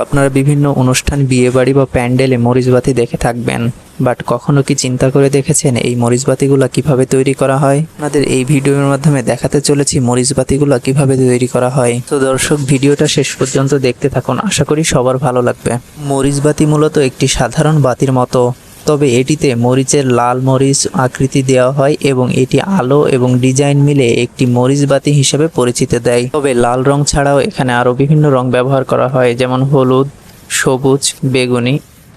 আপনারা বিভিন্ন অনুষ্ঠান বিয়ে বাড়ি বা প্যান্ডেলে মরিচবাতি দেখে থাকবেন। বাট কখনো কি চিন্তা করে দেখেছেন এই মরিচবাতিগুলো কীভাবে তৈরি করা হয়? আপনাদের এই ভিডিওর মাধ্যমে দেখাতে চলেছি মরিচবাতিগুলো কীভাবে তৈরি করা হয়। তো দর্শক, ভিডিওটা শেষ পর্যন্ত দেখতে থাকুন। আশা করি সবার ভালো লাগবে। মরিচবাতি মূলত একটি সাধারণ বাতির মতো। তবে এটিতে মরিচের লাল মরিচ আকৃতি দেওয়া হয় এবং এটি আলো এবং ডিজাইন মিলে একটি মরিচ বাতি হিসেবে পরিচিতি দেয়। তবে লাল রং ছাড়াও এখানে আরও বিভিন্ন রং ব্যবহার করা হয়, যেমন হলুদ, সবুজ, বেগুনি।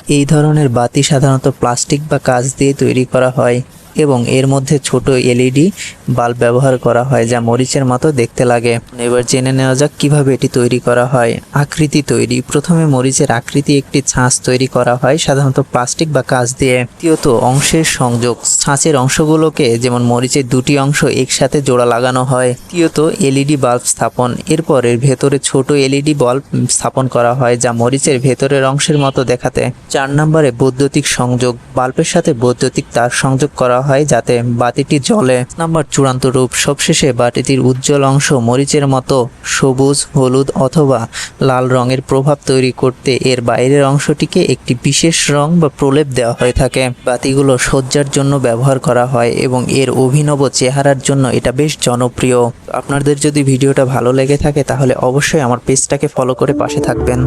এই ধরনের বাতি সাধারণত প্লাস্টিক বা কাঁচ দিয়ে তৈরি করা হয়। এবং এর মধ্যে ছোট এলইডি বাল্ব ব্যবহার করা হয় যা মরিচের মতো দেখতে লাগে। এবার জেনে নেওয়া যাক কীভাবে এটি তৈরি করা হয়। আকৃতি তৈরি। প্রথমে মরিচের আকৃতি একটি ছাঁচ তৈরি করা হয়, সাধারণত প্লাস্টিক বা কাঁচ দিয়ে। দ্বিতীয়ত অংশের সংযোগ। ছাঁচের অংশগুলোকে যেমন মরিচের দুটি অংশ একসাথে জোড়া লাগানো হয়, তৃতীয়ত এলইডি বাল্ব স্থাপন। এরপর এর ভেতরে ছোট এলইডি বাল্ব স্থাপন করা হয় যা মরিচের ভেতরের অংশের মতো দেখাতে। চার নম্বরে বৈদ্যুতিক সংযোগ। বাল্বের সাথে বৈদ্যুতিক তার সংযোগ করা হয় যাতে বাতিটি জ্বলে। নাম্বার চূড়ান্ত রূপ, সবশেষে বাতিটির উজ্জ্বল অংশ মরিচের মতো সবুজ, হলুদ অথবা লাল রঙের প্রভাব তৈরি করতে এর বাইরের অংশটিকে একটি বিশেষ রং বা প্রলেপ দেওয়া হয়ে থাকে। বাতিগুলো সজ্জার জন্য ব্যবহার করা হয় এবং এর অভিনব চেহারার জন্য এটা বেশ জনপ্রিয়। আপনাদের যদি ভিডিওটা ভালো লেগে থাকে তাহলে অবশ্যই আমার পেজটাকে ফলো করে পাশে থাকবেন।